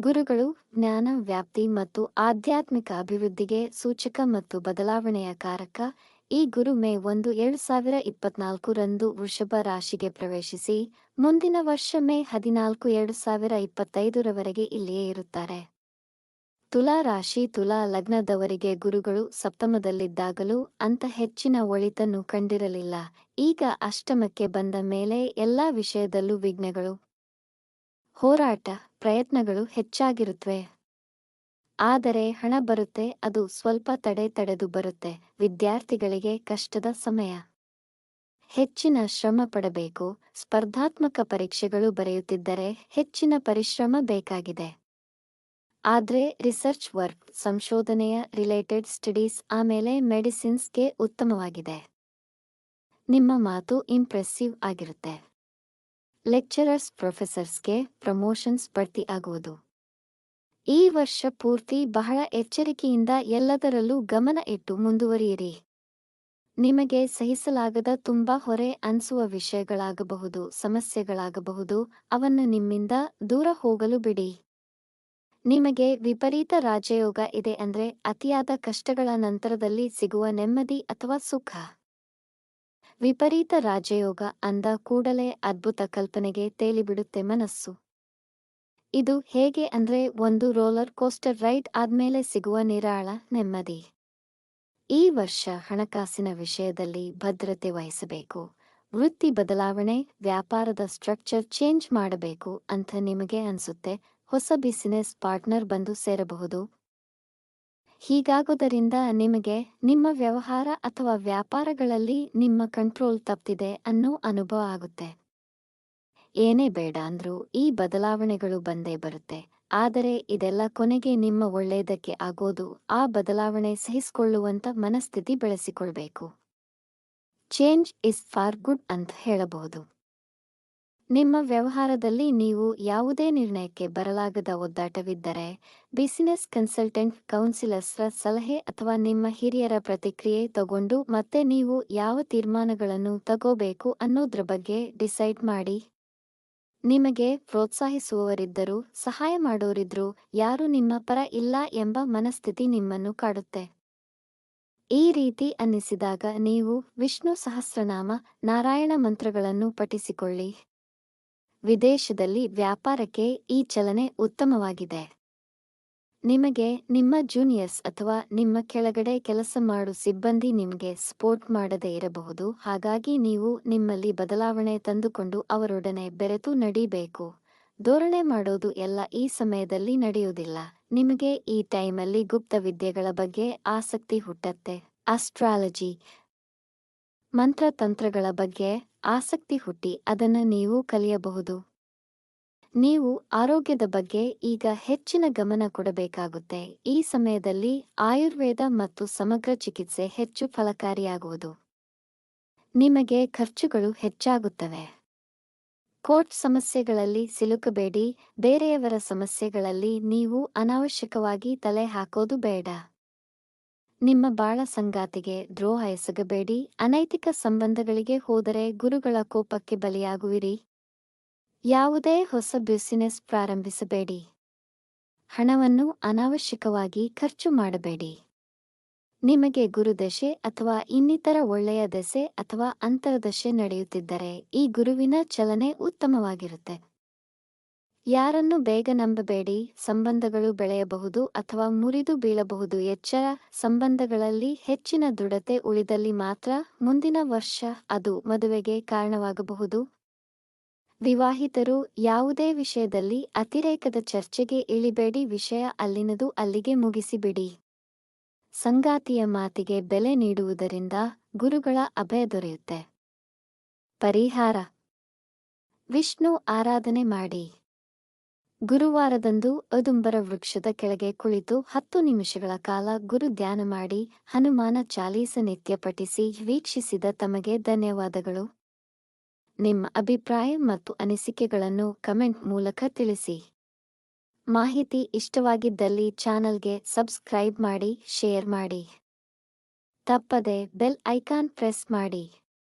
ಗುರುಗಳು ಜ್ಞಾನ, ವ್ಯಾಪ್ತಿ ಮತ್ತು ಆಧ್ಯಾತ್ಮಿಕ ಅಭಿವೃದ್ಧಿಗೆ ಸೂಚಕ ಮತ್ತು ಬದಲಾವಣೆಯ ಕಾರಕ ಈ ಗುರು ಮೇ ಒಂದು, ಎರಡು ಸಾವಿರ ಇಪ್ಪತ್ನಾಲ್ಕು ರಂದು ವೃಷಭ ರಾಶಿಗೆ ಪ್ರವೇಶಿಸಿ, ಮುಂದಿನ ವರ್ಷ ಮೇ ಹದಿನಾಲ್ಕು, ಎರಡು ಸಾವಿರ ಇಪ್ಪತ್ತೈದರವರೆಗೆ ಇಲ್ಲಿಯೇ ಇರುತ್ತಾರೆ. ತುಲಾ ರಾಶಿ, ತುಲಾ ಲಗ್ನದವರಿಗೆ ಗುರುಗಳು ಸಪ್ತಮದಲ್ಲಿದ್ದಾಗಲೂ ಅಂತ ಹೆಚ್ಚಿನ ಒಳಿತನ್ನು ಕಂಡಿರಲಿಲ್ಲ. ಈಗ ಅಷ್ಟಮಕ್ಕೆ ಬಂದ ಮೇಲೆ ಎಲ್ಲಾ ವಿಷಯದಲ್ಲೂ ವಿಘ್ನಗಳು ಹೋರಾಟ ಪ್ರಯತ್ನಗಳು ಹೆಚ್ಚಾಗಿರುತ್ತವೆ ಆದರೆ ಹಣ ಬರುತ್ತೆ, ಅದು ಸ್ವಲ್ಪ ತಡೆ ತಡೆದು ಬರುತ್ತೆ. ವಿದ್ಯಾರ್ಥಿಗಳಿಗೆ ಕಷ್ಟದ ಸಮಯ. ಹೆಚ್ಚಿನ ಶ್ರಮ ಪಡಬೇಕು. ಸ್ಪರ್ಧಾತ್ಮಕ ಪರೀಕ್ಷೆಗಳು ಬರೆಯುತ್ತಿದ್ದರೆ ಹೆಚ್ಚಿನ ಪರಿಶ್ರಮ ಬೇಕಾಗಿದೆ. ಆದರೆ ರಿಸರ್ಚ್ ವರ್ಕ್, ಸಂಶೋಧನೆಯ ರಿಲೇಟೆಡ್ ಸ್ಟಡೀಸ್, ಆಮೇಲೆ ಮೆಡಿಸಿನ್ಸ್ಗೆ ಉತ್ತಮವಾಗಿದೆ. ನಿಮ್ಮ ಮಾತು ಇಂಪ್ರೆಸ್ಸಿವ್ ಆಗಿರುತ್ತೆ. ಲೆಕ್ಚರರ್ಸ್ ಪ್ರೊಫೆಸರ್ಸ್ಗೆ ಪ್ರಮೋಷನ್ಸ್ ಬಡ್ತಿ ಆಗುವುದು ಈ ವರ್ಷ ಪೂರ್ತಿ ಬಹಳ ಎಚ್ಚರಿಕೆಯಿಂದ ಎಲ್ಲದರಲ್ಲೂ ಗಮನ ಇಟ್ಟು ಮುಂದುವರಿಯಿರಿ. ನಿಮಗೆ ಸಹಿಸಲಾಗದ ತುಂಬಾ ಹೊರೆ ಅನಿಸುವ ವಿಷಯಗಳಾಗಬಹುದು, ಸಮಸ್ಯೆಗಳಾಗಬಹುದು, ಅವನ್ನು ನಿಮ್ಮಿಂದ ದೂರ ಹೋಗಲು ಬಿಡಿ. ನಿಮಗೆ ವಿಪರೀತ ರಾಜಯೋಗ ಇದೆ ಅಂದ್ರೆ ಅತಿಯಾದ ಕಷ್ಟಗಳ ನಂತರದಲ್ಲಿ ಸಿಗುವ ನೆಮ್ಮದಿ ಅಥವಾ ಸುಖ. ವಿಪರೀತ ರಾಜಯೋಗ ಅಂದ ಕೂಡಲೇ ಅದ್ಭುತ ಕಲ್ಪನೆಗೆ ತೇಲಿಬಿಡುತ್ತೆ ಮನಸ್ಸು. ಇದು ಹೇಗೆ ಅಂದ್ರೆ ಒಂದು ರೋಲರ್ ಕೋಸ್ಟರ್ ರೈಡ್ ಆದ್ಮೇಲೆ ಸಿಗುವ ನಿರಾಳ, ನೆಮ್ಮದಿ. ಈ ವರ್ಷ ಹಣಕಾಸಿನ ವಿಷಯದಲ್ಲಿ ಭದ್ರತೆ ವಹಿಸಬೇಕು, ವೃತ್ತಿ ಬದಲಾವಣೆ, ವ್ಯಾಪಾರದ ಸ್ಟ್ರಕ್ಚರ್ ಚೇಂಜ್ ಮಾಡಬೇಕು ಅಂತ ನಿಮಗೆ ಅನ್ಸುತ್ತೆ, ಹೊಸ ಬಿಸಿನೆಸ್ ಪಾರ್ಟ್ನರ್ ಬಂದು ಸೇರಬಹುದು ಹೀಗಾಗುವುದರಿಂದ ನಿಮಗೆ ನಿಮ್ಮ ವ್ಯವಹಾರ ಅಥವಾ ವ್ಯಾಪಾರಗಳಲ್ಲಿ ನಿಮ್ಮ ಕಂಟ್ರೋಲ್ ತಪ್ಪಿದೆ ಅನ್ನೋ ಅನುಭವ ಆಗುತ್ತೆ. ಏನೇ ಬೇಡ ಅಂದ್ರೂ ಈ ಬದಲಾವಣೆಗಳು ಬಂದೇ ಬರುತ್ತೆ. ಆದರೆ ಇದೆಲ್ಲ ಕೊನೆಗೆ ನಿಮ್ಮ ಒಳ್ಳೆಯದಕ್ಕೆ ಆಗೋದು ಆ ಬದಲಾವಣೆ ಸಹಿಸಿಕೊಳ್ಳುವಂತ ಮನಸ್ಥಿತಿ ಬೆಳೆಸಿಕೊಳ್ಬೇಕು. ಚೇಂಜ್ ಇಸ್ ಫಾರ್ ಗುಡ್ ಅಂತ ಹೇಳಬಹುದು. ನಿಮ್ಮ ವ್ಯವಹಾರದಲ್ಲಿ ನೀವು ಯಾವುದೇ ನಿರ್ಣಯಕ್ಕೆ ಬರಲಾಗದ ಒದ್ದಾಟವಿದ್ದರೆ ಬಿಸಿನೆಸ್ ಕನ್ಸಲ್ಟೆಂಟ್ ಕೌನ್ಸಿಲರ್ಸ್ರ ಸಲಹೆ ಅಥವಾ ನಿಮ್ಮ ಹಿರಿಯರ ಪ್ರತಿಕ್ರಿಯೆ ತಗೊಂಡು ಮತ್ತೆ ನೀವು ಯಾವ ತೀರ್ಮಾನಗಳನ್ನು ತಗೋಬೇಕು ಅನ್ನೋದ್ರ ಬಗ್ಗೆ ಡಿಸೈಡ್ ಮಾಡಿ. ನಿಮಗೆ ಪ್ರೋತ್ಸಾಹಿಸುವವರಿದ್ದರೂ, ಸಹಾಯ ಮಾಡೋರಿದ್ರು ಯಾರು ನಿಮ್ಮ ಪರ ಇಲ್ಲ ಎಂಬ ಮನಸ್ಥಿತಿ ನಿಮ್ಮನ್ನು ಕಾಡುತ್ತೆ. ಈ ರೀತಿ ಅನ್ನಿಸಿದಾಗ ನೀವು ವಿಷ್ಣು ಸಹಸ್ರನಾಮ ನಾರಾಯಣ ಮಂತ್ರಗಳನ್ನು ಪಠಿಸಿಕೊಳ್ಳಿ. ವಿದೇಶದಲ್ಲಿ ವ್ಯಾಪಾರಕ್ಕೆ ಈ ಚಲನೆ ಉತ್ತಮವಾಗಿದೆ. ನಿಮಗೆ ನಿಮ್ಮ ಜೂನಿಯರ್ಸ್ ಅಥವಾ ನಿಮ್ಮ ಕೆಳಗಡೆ ಕೆಲಸ ಮಾಡು ಸಿಬ್ಬಂದಿ ನಿಮಗೆ ಸ್ಪೋರ್ಟ್ ಮಾಡದೇ ಇರಬಹುದು, ಹಾಗಾಗಿ ನೀವು ನಿಮ್ಮಲ್ಲಿ ಬದಲಾವಣೆ ತಂದುಕೊಂಡು ಅವರೊಡನೆ ಬೆರೆತು ನಡೀಬೇಕು. ಧೋರಣೆ ಮಾಡೋದು ಎಲ್ಲ ಈ ಸಮಯದಲ್ಲಿ ನಡೆಯುವುದಿಲ್ಲ. ನಿಮಗೆ ಈ ಟೈಮಲ್ಲಿ ಗುಪ್ತ ವಿದ್ಯೆಗಳ ಬಗ್ಗೆ ಆಸಕ್ತಿ ಹುಟ್ಟತ್ತೆ. ಆಸ್ಟ್ರಾಲಜಿ ಮಂತ್ರತಂತ್ರಗಳ ಬಗ್ಗೆ ಆಸಕ್ತಿ ಹುಟ್ಟಿ ಅದನ್ನು ನೀವು ಕಲಿಯಬಹುದು. ನೀವು ಆರೋಗ್ಯದ ಬಗ್ಗೆ ಈಗ ಹೆಚ್ಚಿನ ಗಮನ ಕೊಡಬೇಕಾಗುತ್ತೆ. ಈ ಸಮಯದಲ್ಲಿ ಆಯುರ್ವೇದ ಮತ್ತು ಸಮಗ್ರ ಚಿಕಿತ್ಸೆ ಹೆಚ್ಚು ಫಲಕಾರಿಯಾಗುವುದು. ನಿಮಗೆ ಖರ್ಚುಗಳು ಹೆಚ್ಚಾಗುತ್ತವೆ. ಕೋರ್ಟ್ ಸಮಸ್ಯೆಗಳಲ್ಲಿ ಸಿಲುಕಬೇಡಿ, ಬೇರೆಯವರ ಸಮಸ್ಯೆಗಳಲ್ಲಿ ನೀವು ಅನಾವಶ್ಯಕವಾಗಿ ತಲೆ ಹಾಕೋದು ಬೇಡ. ನಿಮ್ಮ ಬಾಳ ಸಂಗಾತಿಗೆ ದ್ರೋಹ ಎಸಗಬೇಡಿ. ಅನೈತಿಕ ಸಂಬಂಧಗಳಿಗೆ ಹೋದರೆ ಗುರುಗಳ ಕೋಪಕ್ಕೆ ಬಲಿಯಾಗುವಿರಿ. ಯಾವುದೇ ಹೊಸ ಬ್ಯುಸಿನೆಸ್ ಪ್ರಾರಂಭಿಸಬೇಡಿ. ಹಣವನ್ನು ಅನಾವಶ್ಯಕವಾಗಿ ಖರ್ಚು ಮಾಡಬೇಡಿ. ನಿಮಗೆ ಗುರುದಶೆ ಅಥವಾ ಇನ್ನಿತರ ಒಳ್ಳೆಯ ದಶೆ ಅಥವಾ ಅಂತರದಶೆ ನಡೆಯುತ್ತಿದ್ದರೆ ಈ ಗುರುವಿನ ಚಲನೆ ಉತ್ತಮವಾಗಿರುತ್ತೆ. ಯಾರನ್ನು ಬೇಗ ನಂಬಬೇಡಿ, ಸಂಬಂಧಗಳು ಬೆಳೆಯಬಹುದು ಅಥವಾ ಮುರಿದು ಬೀಳಬಹುದು. ಎಚ್ಚರ ಸಂಬಂಧಗಳಲ್ಲಿ ಹೆಚ್ಚಿನ ದೃಢತೆ ಉಳಿದಲ್ಲಿ ಮಾತ್ರ ಮುಂದಿನ ವರ್ಷ ಅದು ಮದುವೆಗೆ ಕಾರಣವಾಗಬಹುದು. ವಿವಾಹಿತರು ಯಾವುದೇ ವಿಷಯದಲ್ಲಿ ಅತಿರೇಕದ ಚರ್ಚೆಗೆ ಇಳಿಬೇಡಿ, ವಿಷಯ ಅಲ್ಲಿನದು ಅಲ್ಲಿಗೆ ಮುಗಿಸಿಬಿಡಿ. ಸಂಗಾತಿಯ ಮಾತಿಗೆ ಬೆಲೆ ನೀಡುವುದರಿಂದ ಗುರುಗಳ ಅಭಯ ದೊರೆಯುತ್ತೆ. ಪರಿಹಾರ. ವಿಷ್ಣು ಆರಾಧನೆ ಮಾಡಿ. ಗುರುವಾರದಂದು ಅದುಂಬರ ವೃಕ್ಷದ ಕೆಳಗೆ ಕುಳಿತು ಹತ್ತು ನಿಮಿಷಗಳ ಕಾಲ ಗುರು ಧ್ಯಾನ ಮಾಡಿ ಹನುಮಾನ ಚಾಲೀಸ ನಿತ್ಯ ಪಠಿಸಿ ವೀಕ್ಷಿಸಿದ ತಮಗೆ ಧನ್ಯವಾದಗಳು. ನಿಮ್ಮ ಅಭಿಪ್ರಾಯ ಮತ್ತು ಅನಿಸಿಕೆಗಳನ್ನು ಕಮೆಂಟ್ ಮೂಲಕ ತಿಳಿಸಿ. ಮಾಹಿತಿ ಇಷ್ಟವಾಗಿದ್ದಲ್ಲಿ ಚಾನಲ್ಗೆ ಸಬ್ಸ್ಕ್ರೈಬ್ ಮಾಡಿ, ಶೇರ್ ಮಾಡಿ. ತಪ್ಪದೆ ಬೆಲ್ ಐಕಾನ್ ಪ್ರೆಸ್ ಮಾಡಿ.